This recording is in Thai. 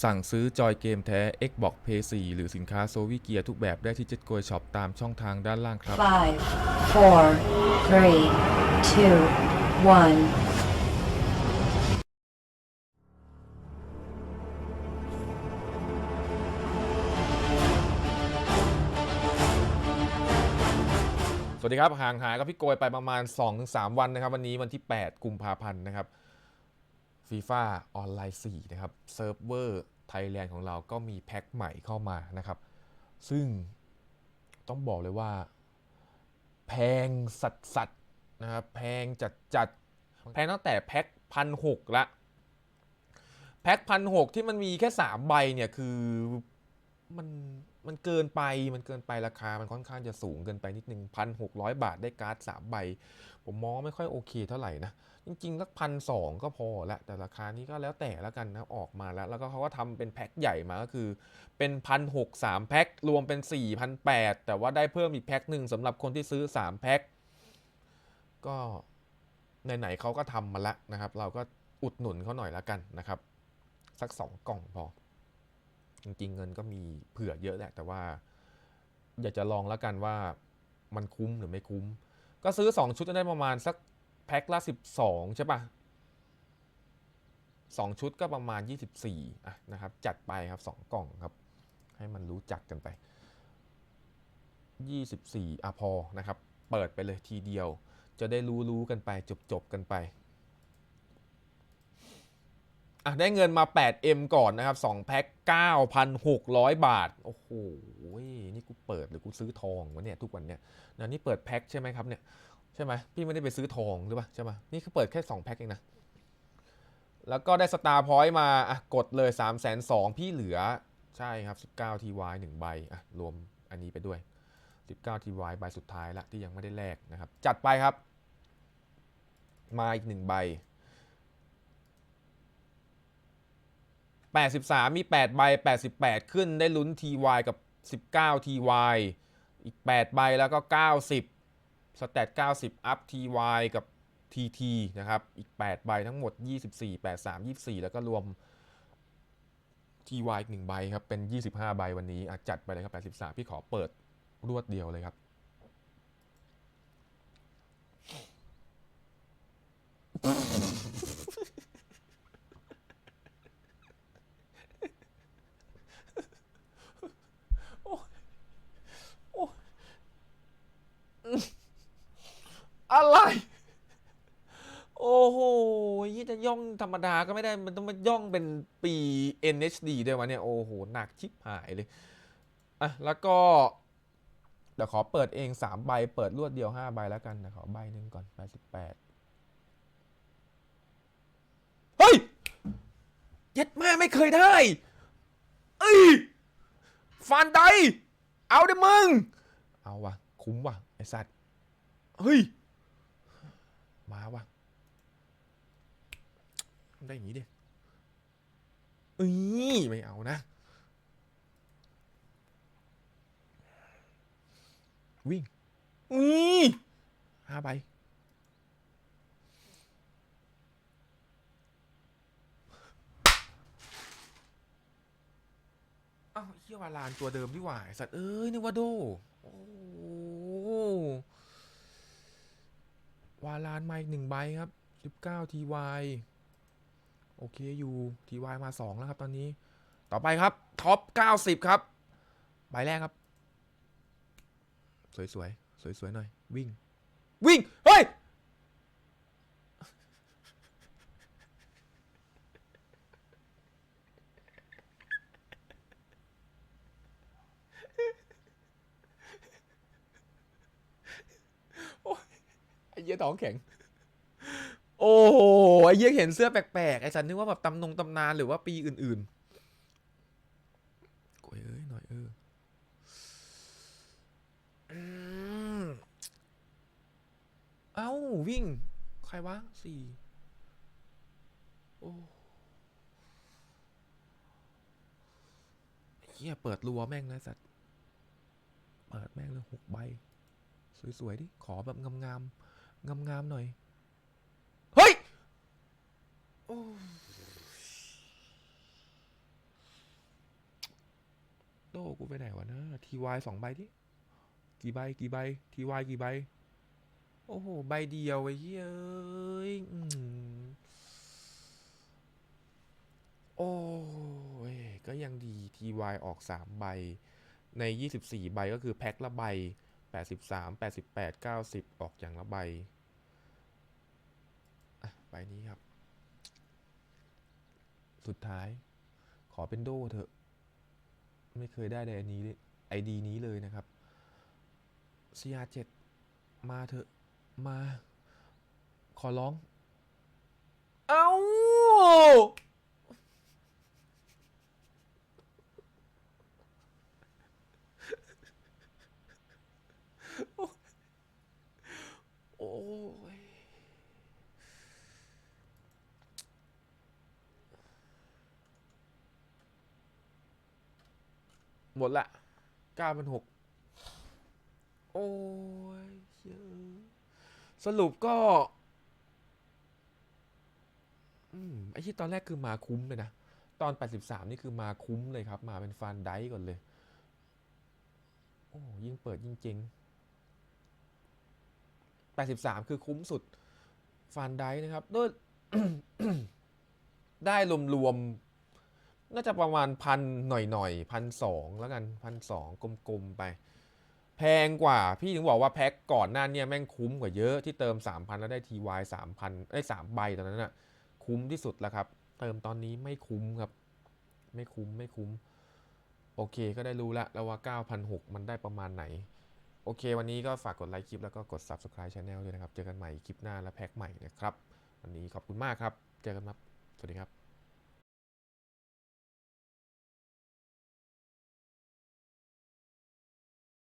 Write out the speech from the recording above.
สั่งซื้อจอยเกมแท้ Xbox Play 4หรือสินค้าโซวิเกียทุกแบบได้ที่เจ็ดโกยช็อปตามช่องทางด้านล่างครับ Five, four, three, two, one. สวัสดีครับห่างหายกับพี่โกยไปประมาณ 2-3 วันนะครับ วันนี้วันที่ 8 กุมภาพันธ์นะครับ ฟีฟ่าออนไลน์4นะครับเซิร์ฟเวอร์ไทยแลนด์ของเราก็มีแพ็คใหม่เข้ามานะครับ ซึ่งต้องบอกเลยว่า แพงสัดสัดๆนะครับแพงจัดจัดๆแพงตั้งแต่แพ็คพันหกละแพ็คพันหกที่มันมีแค่ 3 ใบเนี่ยคือมัน มันเกินไปมันเกินไปราคามันค่อนข้างจะสูงเกินไปนิดนึงพันหกร้อยบาทได้การ์ดสามใบ ผมมองไม่ค่อยโอเคเท่าไหร่นะ จริงๆสักพันสองก็พอละ แต่ราคานี้ก็แล้วแต่แล้วกันนะออกมาแล้ว แล้วก็เขาก็ทำเป็นแพ็คใหญ่มาก็คือ เป็นพันหกสามแพ็ครวมเป็นสี่พันแปดแต่ว่าได้เพิ่มอีกแพ็คหนึ่งสำหรับคนที่ซื้อสามแพ็คก็ไหนๆเขาก็ทำมาแล้วนะครับ เราก็อุดหนุนเขาหน่อยแล้วกันนะครับ สักสองกล่องพอ จริง ๆ เงินก็มีเผื่อเยอะแหละ แต่ว่า อยากจะลองแล้วกันว่ามันคุ้มหรือไม่คุ้ม ก็ซื้อ 2 ชุดจะได้ประมาณสักแพ็คละ 12 ใช่ปะ2 ชุดก็ประมาณ 24อะนะครับ จัดไปครับ 2 กล่องครับ ให้มันรู้จักกันไป 24อะพอนะครับ เปิดไปเลยทีเดียว จะได้รู้รู้ๆกันไปจบจบๆกันไป อะได้เงินมา 8M ก่อนนะครับ2แพ็ค9,600 บาท โอ้โห นี่กูเปิดหรือกูซื้อทองวะเนี่ยทุกวันเนี่ยนะนี่เปิดแพ็คใช่ไหมครับเนี่ย ใช่ไหมพี่ไม่ได้ไปซื้อทองหรือเปล่าใช่ไหมนี่คือเปิดแค่ 2 แพ็คเองนะ แล้วก็ได้สตาร์พอยต์มาอะกดเลย 3 2 0 0 0พี่เหลือใช่ครับ 19 TY 1ใบอะรวมอันนี้ไปด้วย 19 TY ใบสุดท้ายละที่ยังไม่ได้แลกนะครับ จัดไปครับ มาอีก 1 ใบ 83 มี 8 ใบ 88 ขึ้นได้ลุ้น TY กับ 19 TY อีก 8 ใบแล้วก็ 90 สแตท90 อัพ TY กับ TT นะครับ อีก 8 ใบทั้งหมด 24 83 24 แล้วก็รวม TY อีก1ใบครับ เป็น 25 ใบวันนี้จัดไปเลยครับ 83 พี่ขอเปิดรวดเดียวเลยครับ อะไร โอ้โหยี่จะย่องธรรมดาก็ไม่ได้ มันต้องมาย่องเป็นปี NHD ด้วยวะเนี่ย โอ้โห หนักชิบหายเลย อะ แล้วก็ เดี๋ยวขอเปิดเอง 3 ใบ เปิดรวดเดียว 5 ใบแล้วกันเดี๋ยวขอใบหนึ่งก่อน 88 เฮ้ย เย็ดแม่ไม่เคยได้ เอ้ยฟันไดเอาด้มึง เอาวะคุ้มวะไอสัตว์ เฮ้ย มาว่ะได้อย่างนี้ดิเอ้ยไม่เอานะ วิ่งอุ้ยห้าใบอ้าวเฮียวาลานตัวเดิมดีกว่าสัตว์เอ้ยนึกว่าโด โอ้ วาลานมาอีกหนึ่งใบครับ19 TY โอเคอยู่ TY มา2แล้วครับตอนนี้ ต่อไปครับท็อป90ครับ ใบแรกครับ สวยๆ สวยๆ หน่อย วิ่ง วิ่ง เฮ้ย ไอ้ เหี้ยท้องแข็ง โอ้โหไอ้เหี้ยเห็นเสื้อแปลกๆไอ้สันนึกว่าแบบตำนงตำนานหรือว่าปีอื่นๆโอ้ยเอ้ยหน่อยเออเอ้าวิ่ง ใครวะสี่โอ้เฮียเปิดรัวแม่งเลยสัตว์เปิดแม่งเลยหกใบ สวย ๆ ดิ ขอแบบงาม ๆ งามๆหน่อย เฮ้ยโอ้โดกูไปไหนวะนะทีวายสองใบดิกี่ใบกี่ใบทีวายกี่ใบ โอ้โห ใบเดียวไอ้เหี้ยโอ้ยก็ยังดี TY ออก3ใบ ใน24ใบก็คือแพ็คละใบ 83 88 90 ออกอย่างละใบอะใบนี้ครับ สุดท้าย ขอเป็นโดเถอะ ไม่เคยได้ในอันนี้ไอดีนี้เลยนะครับ CR7 มาเถอะ มา ขอร้อง เอาโอ้ย หมดละเก้าพันหกโอ้ยเยอะสรุปก็อืมไอ้ที่ตอนแรกคือมาคุ้มเลยนะ ตอน 83 นี่คือมาคุ้มเลยครับ มาเป็นฟานไดค์ก่อนเลย โอ้ยิ่งเปิดยิ่งเจ๊ง83 คือคุ้มสุดฟานไดค์นะครับด้วยได้รวมๆ น่าจะประมาณพันหน่อยๆพันสองแล้วกันพันสองกลมๆไป แพงกว่าพี่ถึงบอกว่าแพ็คก่อนหน้าเนี้แม่งคุ้มกว่าเยอะที่เติม 3,000 แล้วได้ TY 3,000ได้ 3 ใบตอนนั้นน่ะคุ้มที่สุดแล้วครับ เติมตอนนี้ไม่คุ้มครับ ไม่คุ้มไม่คุ้ม โอเคก็ได้รู้ล้วแล้วว่า 9,600 มันได้ประมาณไหน โอเค วันนี้ก็ฝากกดไลค์คลิปแล้วก็กด Subscribe Channel ด้วยนะครับ เจอกันใหม่คลิปหน้าและแพ็คใหม่นะครับ วันนี้ขอบคุณมากครับ เจอกันครับ สวัสดีครับ